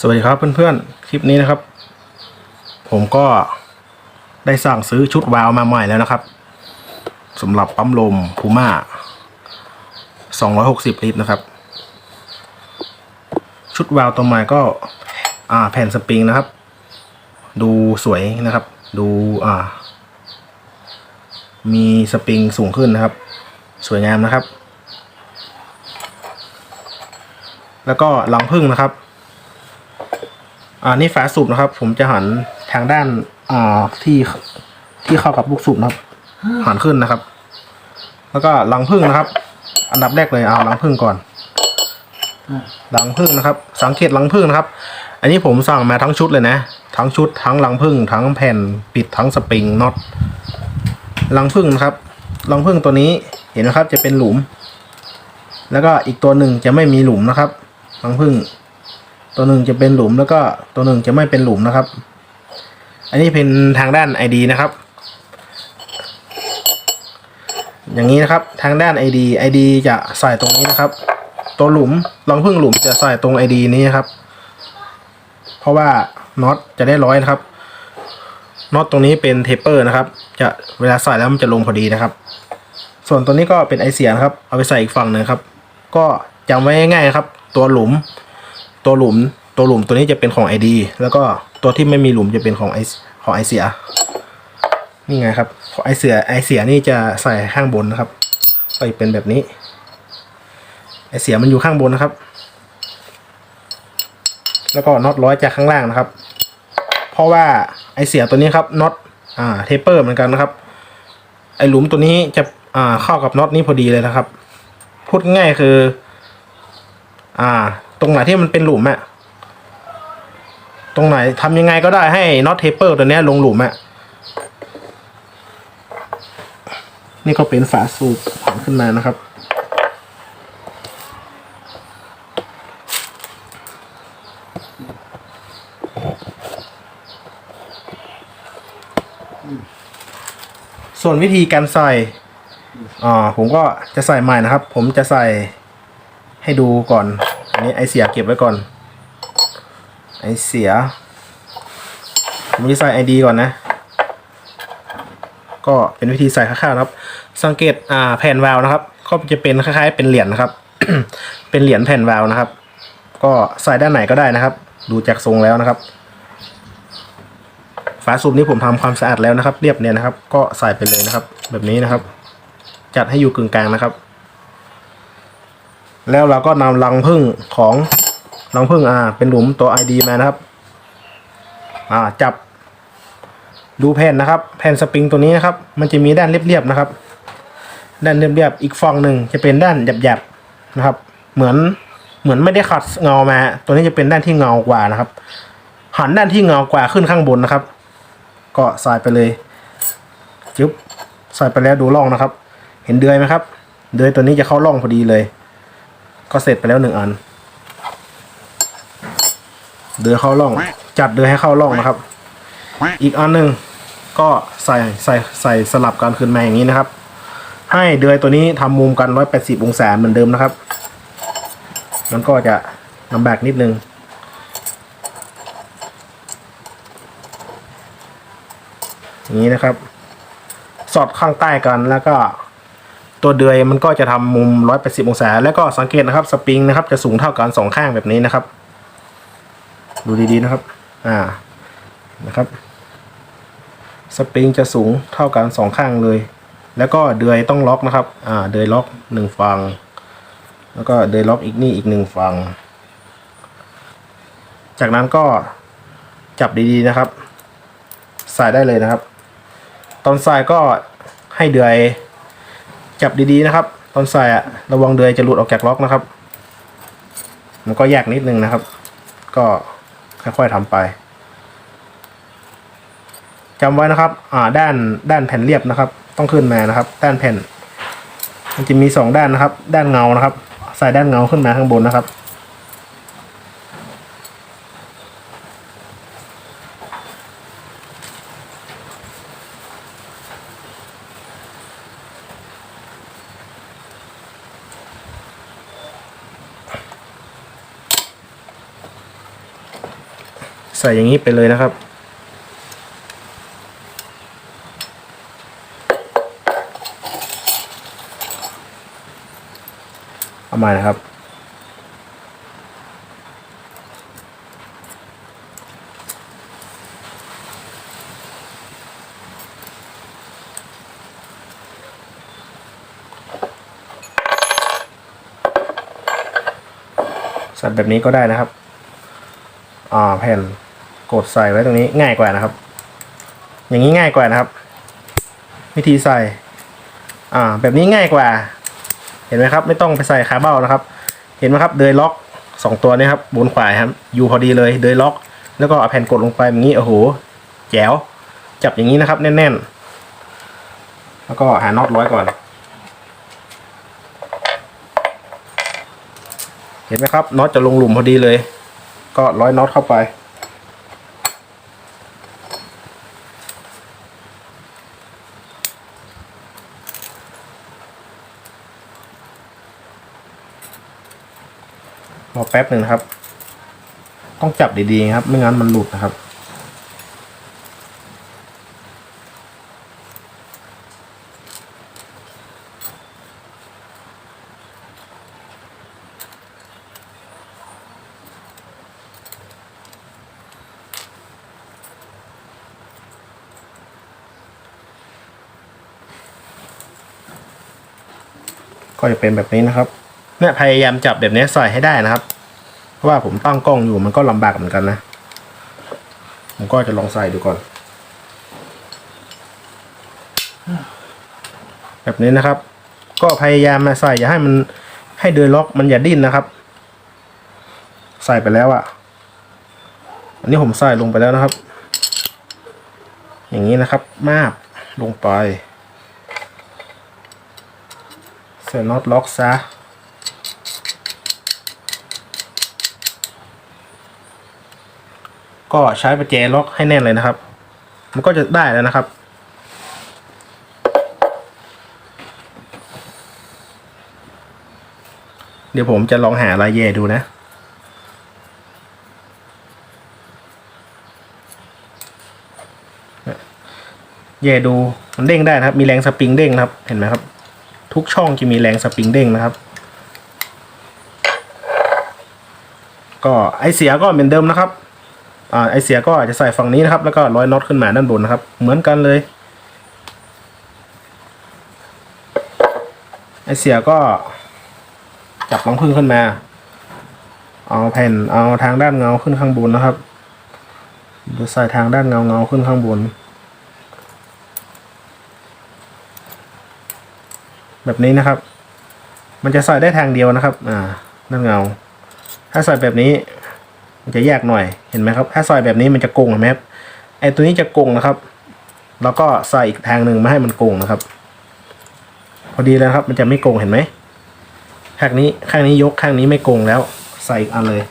สวัสดีครับเพื่อนๆ คลิปนี้นะครับ ผมก็ได้สั่งซื้อชุดวาล์วมาใหม่แล้วนะครับสำหรับปั๊มลมพูม่า260 ลิตรนะครับ ชุดวาล์วตัวใหม่ก็แผ่นสปริงนะครับ ดูสวยนะครับ ดูมีสปริงสูงขึ้นนะครับ สวยงามนะครับ แล้วก็รังพึ่งนะครับ อ่านี่ฝาสูบนะครับ ผมจะหันทางด้านอ่าที่ที่เข้ากับลูกสูบนะครับหันขึ้นนะครับ แล้วก็รังพึ่งนะครับ อันดับแรกเลยเอารังพึ่งก่อนรังพึ่งนะครับ สังเกตรังพึ่งนะครับ อันนี้ผมสั่งมาทั้งชุดเลยนะ ทั้งชุดทั้งรังพึ่งทั้งแผ่นปิดทั้งสปริงน็อตรังพึ่งนะครับรังพึ่งตัวนี้เห็นไหมครับจะเป็นหลุม แล้วก็อีกตัวหนึ่งจะไม่มีหลุมนะครับรังพึ่ง ตัวหนึ่งจะเป็นหลุมแล้วก็ตัวหนึ่งจะไม่เป็นหลุมนะครับ อันนี้เป็นทางด้าน ID นะครับ อย่างนี้นะครับทางด้าน ID ID จะใส่ตรงนี้นะครับ ตัวหลุมรองพึ่งหลุมจะใส่ตรง ID นี้นครับ เพราะว่าน็อตจะได้ร้อยนะครับน็อตตรงนี้เป็นเทปเปอร์นะครับ จะเวลาใส่แล้วมันจะลงพอดีนะครับ ส่วนตัวนี้ก็เป็นไอเสียนะครับ เอาไปใส่อีกฝั่งหนึ่งครับ ก็จำไว้ง่ายๆครับ ตัวหลุม ตัวหลุมตัวหลุมตัวนี้จะเป็นของ ID แล้วก็ตัวที่ไม่มีหลุมจะเป็นของไอของไอเสีย นี่ไงครับไอเสียไอเสียนี่จะใส่ข้างบนนะครับก็จะเป็นแบบนี้ ไอเสียมันอยู่ข้างบนนะครับ แล้วก็น็อตร้อยจากข้างล่างนะครับ เพราะว่าไอเสียตัวนี้ครับน็อตอ่าเทปเปอร์เหมือนกันนะครับ ไอหลุมตัวนี้จะอ่าเข้ากับน็อตนี้พอดีเลยนะครับ พูดง่ายคือ อ่า ตรงไหนที่มันเป็นหลุมอะตรงไหนทำยังไงก็ได้ให้น็อตเทปเปอร์ตัวนี้ลงหลุมอะนี่ก็เป็นฝาสูบผันขึ้นมานะครับ ส่วนวิธีการใส่อ่าผมก็จะใส่ใหม่นะครับ ผมจะใส่ให้ดูก่อน อันนี้ไอเสียเก็บไว้ก่อน ไอเสียผมจะใส่ไอดีก่อนนะ ก็เป็นวิธีใส่คร่าวๆนะครับ สังเกตอ่าแผ่นวาลนะครับ ก็จะเป็นคล้ายๆ เป็นเหรียญนะครับ เป็นเหรียญแผ่นวาลนะครับ ก็ใส่ด้านไหนก็ได้นะครับ ดูจากทรงแล้วนะครับ ฝาสูบนี้ผมทำความสะอาดแล้วนะครับ เรียบเนี่ยนะครับ ก็ใส่ไปเลยนะครับ แบบนี้นะครับ จัดให้อยู่กึ่งกลางนะครับ แล้วเราก็นำรังพึ่งของรังพึ่งอ่า เป็นหลุมตัว ID มานะครับ อ่าจับ ดูแผ่นนะครับ แผ่นสปริงตัวนี้นะครับ มันจะมีด้านเรียบๆนะครับ ด้านเรียบๆอีกฝั่งหนึ่งจะเป็นด้านหยาบๆนะครับ เหมือนเหมือนไม่ได้ขัดเงามา ตัวนี้จะเป็นด้านที่เงากว่านะครับ หันด้านที่เงากว่าขึ้นข้างบนนะครับ ก็ใส่ไปเลยจึ๊บใส่ไปแล้วดูร่องนะครับ เห็นเดือยไหมครับ เดือยตัวนี้จะเข้าร่องพอดีเลย ก็เสร็จไปแล้วหนึ่งอัน เดือเข้าร่อง จัดเดือให้เข้าร่องนะครับ อีกอันหนึ่งก็ใส่ใส่ใส่สลับกันขึ้นมาอย่างนี้นะครับ ให้เดือยตัวนี้ทำมุมกัน 180 องศาเหมือนเดิมนะครับ มันก็จะลำบากนิดนึงอย่างนี้นะครับ สอดข้างใต้กันแล้วก็ ตัวเดือยมันก็จะทำมุม 180 องศา แล้วก็สังเกตนะครับสปริงนะครับจะสูงเท่ากันสองข้างแบบนี้นะครับ ดูดีๆนะครับ อ่านะครับ สปริงจะสูงเท่ากันสองข้างเลย แล้วก็เดือยต้องล็อกนะครับ อ่า เดือยล็อกหนึ่งฝั่งแล้วก็เดือยล็อกอีกนี่อีกหนึ่งฝั่งจากนั้นก็จับดีๆนะครับ ใส่ได้เลยนะครับ ตอนใส่ก็ให้เดือย จับดีๆนะครับ ตอนใส่อะระวังเดือยจะหลุดออกจากล็อกนะครับ มันก็ยากนิดนึงนะครับ ก็ค่อยๆทำไปจำไว้นะครับ อ่าด้านด้านแผ่นเรียบนะครับ ต้องขึ้นมานะครับ ด้านแผ่น มันจะมีสองด้านนะครับ ด้านเงานะครับ ใส่ด้านเงาขึ้นมาข้างบนนะครับ ใส่อย่างนี้ไปเลยนะครับ เอามานะครับใส่แบบนี้ก็ได้นะครับ อ่าแผ่น กดใส่ไว้ตรงนี้ง่ายกว่านะครับ อย่างนี้ง่ายกว่านะครับ วิธีใส่ อ่า แบบนี้ง่ายกว่า เห็นไหมครับ ไม่ต้องไปใส่คาร์เบ้านะครับ เห็นไหมครับ เดยล็อกสองตัวนี้ครับบนขวาครับ อยู่พอดีเลยเดยล็อก แล้วก็เอาแผ่นกดลงไปอย่างนี้โอ้โหแจ๋วจับอย่างนี้นะครับแน่นๆ แล้วก็หาน็อตร้อยก่อน เห็นไหมครับน็อตจะลงหลุมพอดีเลย ก็ร้อยน็อตเข้าไป รอแป๊บหนึ่งนะครับ ต้องจับดีๆครับ ไม่งั้นมันหลุดนะครับ ก็จะเป็นแบบนี้นะครับ เนี่ยพยายามจับแบบนี้ใส่ให้ได้นะครับ เพราะว่าผมตั้งกล้องอยู่มันก็ลำบากเหมือนกันนะ ผมก็จะลองใส่ดูก่อน แบบนี้นะครับ ก็พยายามมาใส่อย่าให้มันให้เดินล็อกมันอย่าดิ้นนะครับ ใส่ไปแล้วอะ่ะ อันนี้ผมใส่ลงไปแล้วนะครับ อย่างนี้นะครับ มาบลงไปใส่น็อตล็อกซะ ก็ใช้ประแจล็อกให้แน่นเลยนะครับ มันก็จะได้แล้วนะครับ เดี๋ยวผมจะลองหาลายแย่ดูนะแย่ดูมันเด้งได้นะครับ มีแรงสปริงเด้งนะครับ เห็นไหมครับ ทุกช่องจะมีแรงสปริงเด้งนะครับ ก็ไอเสียก็เหมือนเดิมนะครับ อ่าไอเสียก็อาจจะใส่ฝั่งนี้นะครับ แล้วก็ร้อยน็อตขึ้นมาด้านบนนะครับ เหมือนกันเลย ไอเสียก็ จับรังพึ่งขึ้นมา เอาแผ่นเอาทางด้านเงาขึ้นข้างบนนะครับหรือใส่ทางด้านเงาเงาขึ้นข้างบน แบบนี้นะครับ มันจะใส่ได้ทางเดียวนะครับ อ่าด้านเงา ถ้าใส่แบบนี้ มันจะแยกหน่อยเห็นไหมครับ ถ้าใส่แบบนี้มันจะโกงเห็นไหมครับไอตัวนี้จะโกงนะครับ แล้วก็ใส่อีกทางหนึ่งมาให้มันโกงนะครับ พอดีแล้วครับ มันจะไม่โกงเห็นไหมข้างนี้ข้างนี้ยกข้างนี้ไม่โกงแล้ว ใส่อีกอันเลย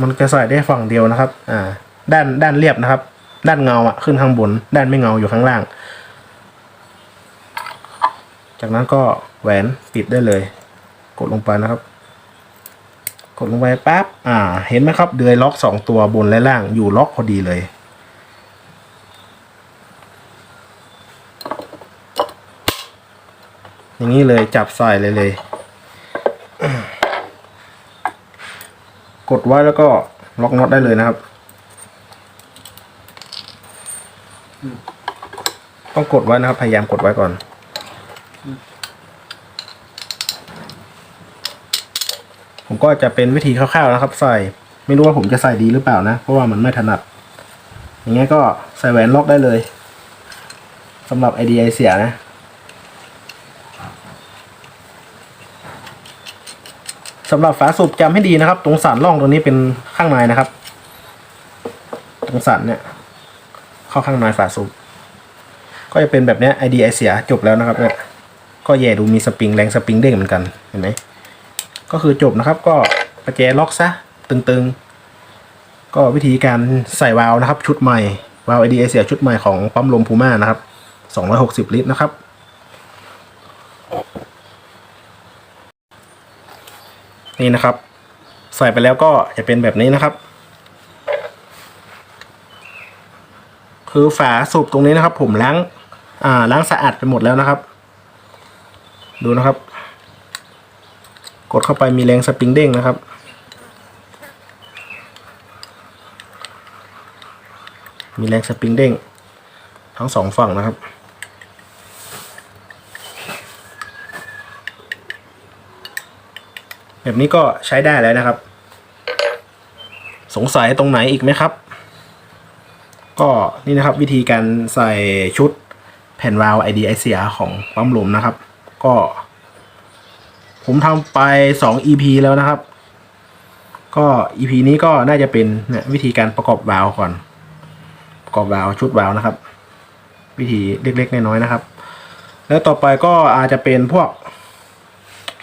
มันจะใส่ได้ฝั่งเดียวนะครับ อ่า ด้านด้านเรียบนะครับ ด้านเงาอะขึ้นข้างบน ด้านไม่เงาอยู่ข้างล่าง จากนั้นก็แหวนปิดได้เลย กดลงไปนะครับ กดลงไปปั๊บอ่า เห็นไหมครับ เดือยล็อกสองตัวบนและล่างอยู่ล็อกพอดีเลยอย่างนี้เลยจับใส่เลยเลย กดไว้แล้วก็ล็อกน็อตได้เลยนะครับ ต้องกดไว้นะครับ พยายามกดไว้ก่อน ผมก็จะเป็นวิธีคร่าวๆนะครับ ใส่ ไม่รู้ว่าผมจะใส่ดีหรือเปล่านะ เพราะว่ามันไม่ถนัด อย่างเงี้ยก็ใส่แหวนล็อกได้เลยสำหรับไอเดียเสียนะสำหรับฝาสูบจำให้ดีนะครับ ตรงสันร่องตรงนี้เป็นข้างในนะครับ ตรงสันเนี่ย เข้าข้างในฝาสูบ ก็จะเป็นแบบนี้ยไอเดียเสียจบแล้วนะครับเนี่ยก็แย่ดูมีสปริงแรงสปริงเด้งเหมือนกันเห็นไหมก็คือจบนะครับก็ประแจล็อกซะตึงๆ ก็วิธีการใส่วาล์วนะครับ ชุดใหม่วาล์วไอดีไอเสียชุดใหม่ของปั๊มลมพูม่านะครับ 260 ลิตรนะครับนี่นะครับ ใส่ไปแล้วก็จะเป็นแบบนี้นะครับ คือฝาสูบตรงนี้นะครับ ผมล้าง อ่าล้างสะอาดไปหมดแล้วนะครับ ดูนะครับ กดเข้าไปมีแรงสปริงเด้งนะครับ มีแรงสปริงเด้งทั้งสองฝั่งนะครับแบบนี้ก็ใช้ได้แล้วนะครับ สงสัยตรงไหนอีกไหมครับ ก็นี่นะครับวิธีการใส่ชุด แผ่นวาล์ว ID ICR ของปั๊มลมนะครับ ก็ ผมทำไป 2 EP แล้วนะครับ ก็ EP นี้ก็น่าจะเป็นเนี่ยวิธีการประกอบวาล์วก่อน ประกอบวาล์วชุดวาล์วนะครับ วิธีเล็กๆน้อยๆนะครับ แล้วต่อไปก็อาจจะเป็นพวก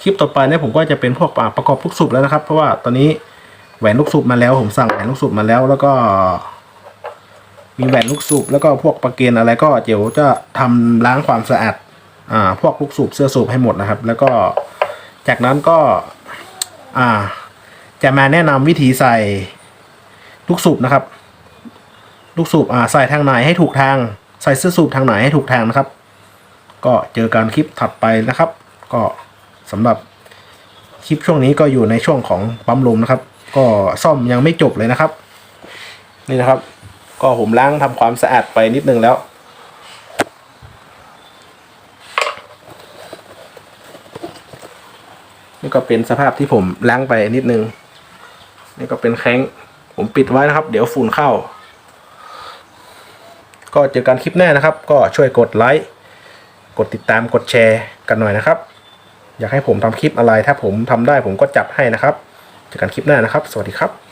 คลิปต่อไปเนี่ยผมก็จะเป็นพวกประกอบลูกสูบแล้วนะครับ เพราะว่าตอนนี้แหวนลูกสูบมาแล้วผมสั่งแหวนลูกสูบมาแล้วแล้วก็ มีแหวนลูกสูบแล้วก็พวกประเกนอะไรก็เดี๋ยวจะทำล้างความสะอาดอ่าพวกลูกสูบเสื้อสูบให้หมดนะครับ แล้วก็จากนั้นก็อ่าจะมาแนะนำวิธีใส่ลูกสูบนะครับ ลูกสูบอ่าใส่ทางไหนให้ถูกทาง ใส่เสื้อสูบทางไหนให้ถูกทางนะครับ ก็เจอกันคลิปถัดไปนะครับ ก็สำหรับคลิปช่วงนี้ก็อยู่ในช่วงของปั๊มลมนะครับ ก็ซ่อมยังไม่จบเลยนะครับ นี่นะครับ ก็ผมล้างทำความสะอาดไปนิดนึงแล้วนี่ก็เป็นสภาพที่ผมล้างไปนิดนึง นี่ก็เป็นแข้งผมปิดไว้นะครับ เดี๋ยวฝุ่นเข้า ก็เจอกันคลิปหน้านะครับ ก็ช่วยกดไลค์กดติดตามกดแชร์กันหน่อยนะครับ อยากให้ผมทำคลิปอะไรถ้าผมทำได้ผมก็จัดให้นะครับ เจอกันคลิปหน้านะครับ สวัสดีครับ